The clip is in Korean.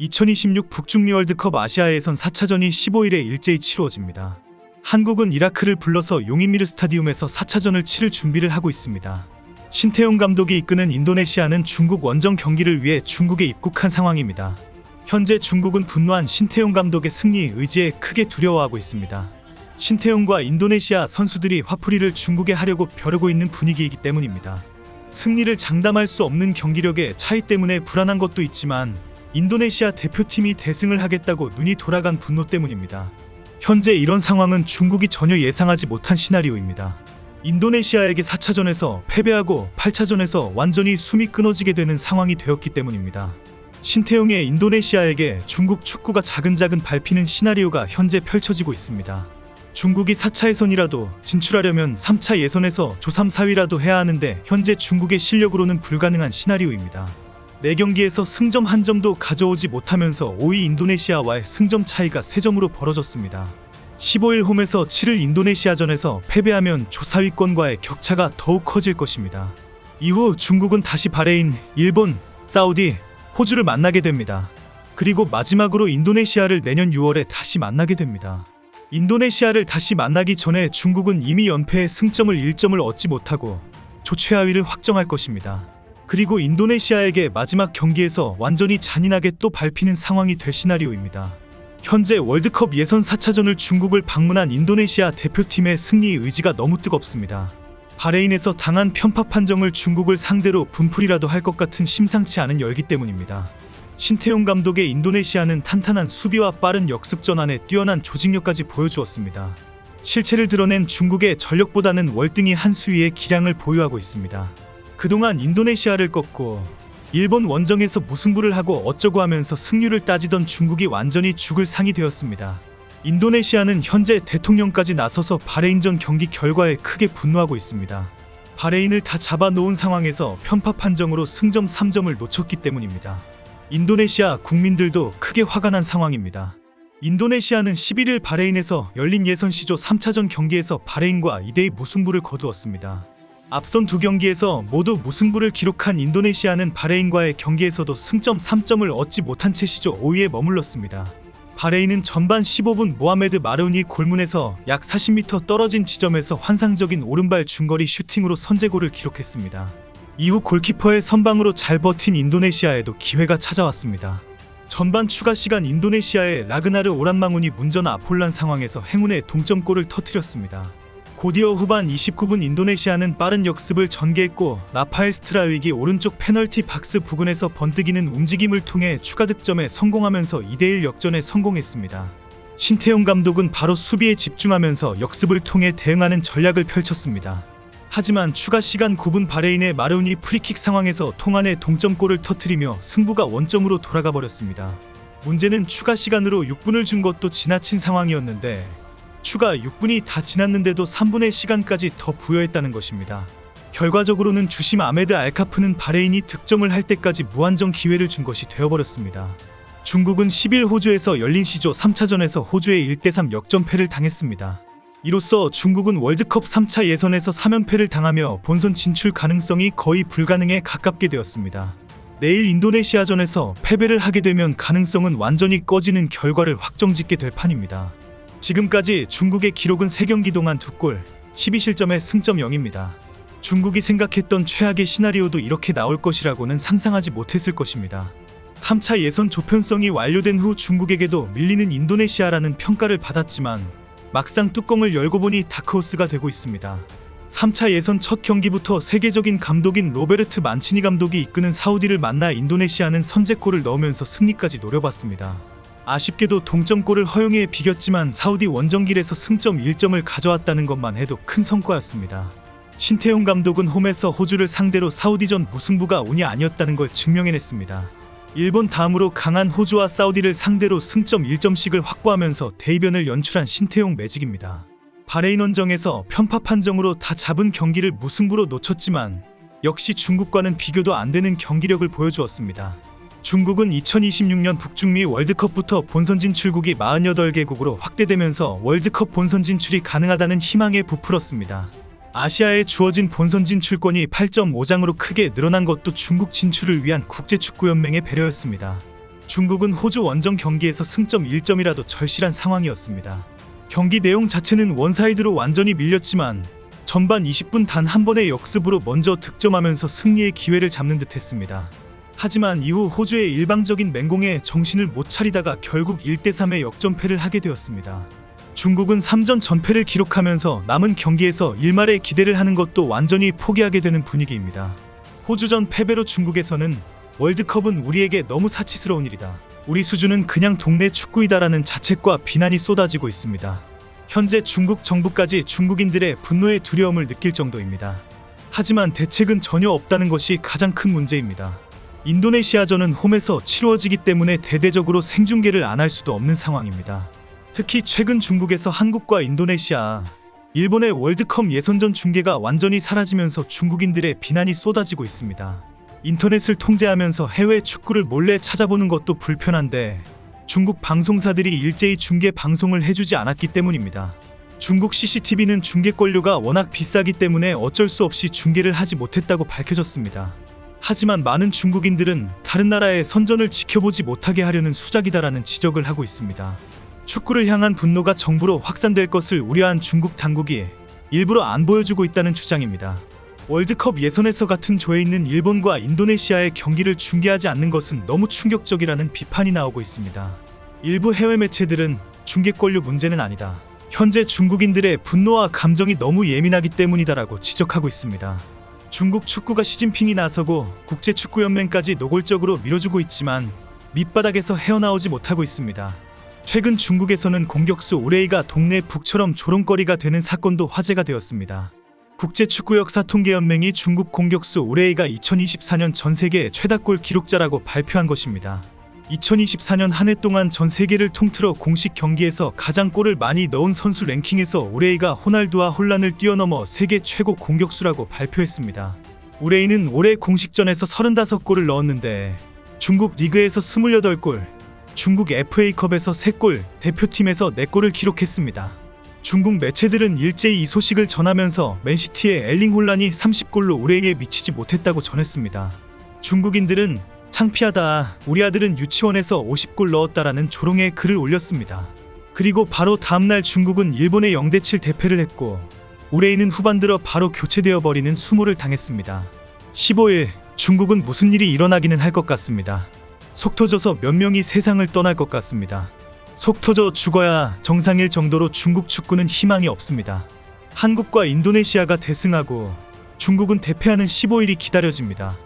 2026 북중미 월드컵 아시아 예선 4차전이 15일에 일제히 치루어집니다. 한국은 이라크를 불러서 용인미르 스타디움에서 4차전을 치를 준비를 하고 있습니다. 신태용 감독이 이끄는 인도네시아는 중국 원정 경기를 위해 중국에 입국한 상황입니다. 현재 중국은 분노한 신태용 감독의 승리 의지에 크게 두려워하고 있습니다. 신태용과 인도네시아 선수들이 화풀이를 중국에 하려고 벼르고 있는 분위기이기 때문입니다. 승리를 장담할 수 없는 경기력의 차이 때문에 불안한 것도 있지만 인도네시아 대표팀이 대승을 하겠다고 눈이 돌아간 분노 때문입니다. 현재 이런 상황은 중국이 전혀 예상하지 못한 시나리오입니다. 인도네시아에게 4차전에서 패배하고 8차전에서 완전히 숨이 끊어지게 되는 상황이 되었기 때문입니다. 신태용의 인도네시아에게 중국 축구가 자근자근 밟히는 시나리오가 현재 펼쳐지고 있습니다. 중국이 4차 예선이라도 진출하려면 3차 예선에서 조3 4위라도 해야 하는데 현재 중국의 실력으로는 불가능한 시나리오입니다. 4경기에서 승점 한 점도 가져오지 못하면서 5위 인도네시아와의 승점 차이가 3점으로 벌어졌습니다. 15일 홈에서 7일 인도네시아전에서 패배하면 조4위권과의 격차가 더욱 커질 것입니다. 이후 중국은 다시 바레인, 일본, 사우디, 호주를 만나게 됩니다. 그리고 마지막으로 인도네시아를 내년 6월에 다시 만나게 됩니다. 인도네시아를 다시 만나기 전에 중국은 이미 연패에 승점을 1점을 얻지 못하고 조최하위를 확정할 것입니다. 그리고 인도네시아에게 마지막 경기에서 완전히 잔인하게 또 밟히는 상황이 될 시나리오입니다. 현재 월드컵 예선 4차전을 중국을 방문한 인도네시아 대표팀의 승리 의지가 너무 뜨겁습니다. 바레인에서 당한 편파 판정을 중국을 상대로 분풀이라도 할 것 같은 심상치 않은 열기 때문입니다. 신태용 감독의 인도네시아는 탄탄한 수비와 빠른 역습 전환에 뛰어난 조직력까지 보여주었습니다. 실체를 드러낸 중국의 전력보다는 월등히 한 수위의 기량을 보유하고 있습니다. 그동안 인도네시아를 꺾고 일본 원정에서 무승부를 하고 어쩌고 하면서 승률을 따지던 중국이 완전히 죽을 상이 되었습니다. 인도네시아는 현재 대통령까지 나서서 바레인전 경기 결과에 크게 분노하고 있습니다. 바레인을 다 잡아놓은 상황에서 편파 판정으로 승점 3점을 놓쳤기 때문입니다. 인도네시아 국민들도 크게 화가 난 상황입니다. 인도네시아는 11일 바레인에서 열린 예선 시조 3차전 경기에서 바레인과 2대2 무승부를 거두었습니다. 앞선 두 경기에서 모두 무승부를 기록한 인도네시아는 바레인과의 경기에서도 승점 3점을 얻지 못한 채 시조 5위에 머물렀습니다. 바레인은 전반 15분 모하메드 마르운이 골문에서 약 40m 떨어진 지점에서 환상적인 오른발 중거리 슈팅으로 선제골을 기록했습니다. 이후 골키퍼의 선방으로 잘 버틴 인도네시아에도 기회가 찾아왔습니다. 전반 추가 시간 인도네시아의 라그나르 오란망운이 문전 아폴란 상황에서 행운의 동점골을 터뜨렸습니다. 곧이어 후반 29분 인도네시아는 빠른 역습을 전개했고 라파엘 스트라윅이 오른쪽 페널티 박스 부근에서 번뜩이는 움직임을 통해 추가 득점에 성공하면서 2대1 역전에 성공했습니다. 신태용 감독은 바로 수비에 집중하면서 역습을 통해 대응하는 전략을 펼쳤습니다. 하지만 추가 시간 9분 바레인의 마르운이 프리킥 상황에서 통안에 동점골을 터뜨리며 승부가 원점으로 돌아가 버렸습니다. 문제는 추가 시간으로 6분을 준 것도 지나친 상황이었는데 추가 6분이 다 지났는데도 3분의 시간까지 더 부여했다는 것입니다. 결과적으로는 주심 아메드 알카프는 바레인이 득점을 할 때까지 무한정 기회를 준 것이 되어버렸습니다. 중국은 10일 호주에서 열린 시조 3차전에서 호주에 1대3 역전패를 당했습니다. 이로써 중국은 월드컵 3차 예선에서 3연패를 당하며 본선 진출 가능성이 거의 불가능에 가깝게 되었습니다. 내일 인도네시아전에서 패배를 하게 되면 가능성은 완전히 꺼지는 결과를 확정짓게 될 판입니다. 지금까지 중국의 기록은 3경기 동안 2골, 12실점에 승점 0입니다. 중국이 생각했던 최악의 시나리오도 이렇게 나올 것이라고는 상상하지 못했을 것입니다. 3차 예선 조편성이 완료된 후 중국에게도 밀리는 인도네시아라는 평가를 받았지만 막상 뚜껑을 열고 보니 다크호스가 되고 있습니다. 3차 예선 첫 경기부터 세계적인 감독인 로베르트 만치니 감독이 이끄는 사우디를 만나 인도네시아는 선제골을 넣으면서 승리까지 노려봤습니다. 아쉽게도 동점골을 허용해 비겼지만 사우디 원정길에서 승점 1점을 가져왔다는 것만 해도 큰 성과였습니다. 신태용 감독은 홈에서 호주를 상대로 사우디전 무승부가 운이 아니었다는 걸 증명해냈습니다. 일본 다음으로 강한 호주와 사우디를 상대로 승점 1점씩을 확보하면서 대이변을 연출한 신태용 매직입니다. 바레인 원정에서 편파 판정으로 다 잡은 경기를 무승부로 놓쳤지만 역시 중국과는 비교도 안 되는 경기력을 보여주었습니다. 중국은 2026년 북중미 월드컵부터 본선 진출국이 48개국으로 확대되면서 월드컵 본선 진출이 가능하다는 희망에 부풀었습니다. 아시아에 주어진 본선 진출권이 8.5장으로 크게 늘어난 것도 중국 진출을 위한 국제축구연맹의 배려였습니다. 중국은 호주 원정 경기에서 승점 1점이라도 절실한 상황이었습니다. 경기 내용 자체는 원사이드로 완전히 밀렸지만 전반 20분 단 한 번의 역습으로 먼저 득점하면서 승리의 기회를 잡는 듯 했습니다. 하지만 이후 호주의 일방적인 맹공에 정신을 못 차리다가 결국 1대3의 역전패를 하게 되었습니다. 중국은 3전 전패를 기록하면서 남은 경기에서 일말의 기대를 하는 것도 완전히 포기하게 되는 분위기입니다. 호주전 패배로 중국에서는 월드컵은 우리에게 너무 사치스러운 일이다. 우리 수준은 그냥 동네 축구이다라는 자책과 비난이 쏟아지고 있습니다. 현재 중국 정부까지 중국인들의 분노의 두려움을 느낄 정도입니다. 하지만 대책은 전혀 없다는 것이 가장 큰 문제입니다. 인도네시아전은 홈에서 치루어지기 때문에 대대적으로 생중계를 안 할 수도 없는 상황입니다. 특히 최근 중국에서 한국과 인도네시아, 일본의 월드컵 예선전 중계가 완전히 사라지면서 중국인들의 비난이 쏟아지고 있습니다. 인터넷을 통제하면서 해외 축구를 몰래 찾아보는 것도 불편한데 중국 방송사들이 일제히 중계 방송을 해주지 않았기 때문입니다. 중국 CCTV는 중계권료가 워낙 비싸기 때문에 어쩔 수 없이 중계를 하지 못했다고 밝혀졌습니다. 하지만 많은 중국인들은 다른 나라의 선전을 지켜보지 못하게 하려는 수작이다라는 지적을 하고 있습니다. 축구를 향한 분노가 정부로 확산될 것을 우려한 중국 당국이 일부러 안 보여주고 있다는 주장입니다. 월드컵 예선에서 같은 조에 있는 일본과 인도네시아의 경기를 중계하지 않는 것은 너무 충격적이라는 비판이 나오고 있습니다. 일부 해외 매체들은 중계권료 문제는 아니다. 현재 중국인들의 분노와 감정이 너무 예민하기 때문이다라고 지적하고 있습니다. 중국 축구가 시진핑이 나서고 국제축구연맹까지 노골적으로 밀어주고 있지만 밑바닥에서 헤어나오지 못하고 있습니다. 최근 중국에서는 공격수 우레이가 동네 북처럼 조롱거리가 되는 사건도 화제가 되었습니다. 국제축구역사통계연맹이 중국 공격수 우레이가 2024년 전 세계 최다골 기록자라고 발표한 것입니다. 2024년 한 해 동안 전 세계를 통틀어 공식 경기에서 가장 골을 많이 넣은 선수 랭킹에서 우레이가 호날두와 혼란을 뛰어넘어 세계 최고 공격수라고 발표했습니다. 우레이는 올해 공식전에서 35골을 넣었는데 중국 리그에서 28골, 중국 FA컵에서 3골, 대표팀에서 4골을 기록했습니다. 중국 매체들은 일제히 이 소식을 전하면서 맨시티의 엘링 혼란이 30골로 우레이에 미치지 못했다고 전했습니다. 중국인들은 창피하다. 우리 아들은 유치원에서 50골 넣었다라는 조롱의 글을 올렸습니다. 그리고 바로 다음날 중국은 일본의 0대7 대패를 했고 우레이는 후반 들어 바로 교체되어 버리는 수모를 당했습니다. 15일 중국은 무슨 일이 일어나기는 할 것 같습니다. 속 터져서 몇 명이 세상을 떠날 것 같습니다. 속 터져 죽어야 정상일 정도로 중국 축구는 희망이 없습니다. 한국과 인도네시아가 대승하고 중국은 대패하는 15일이 기다려집니다.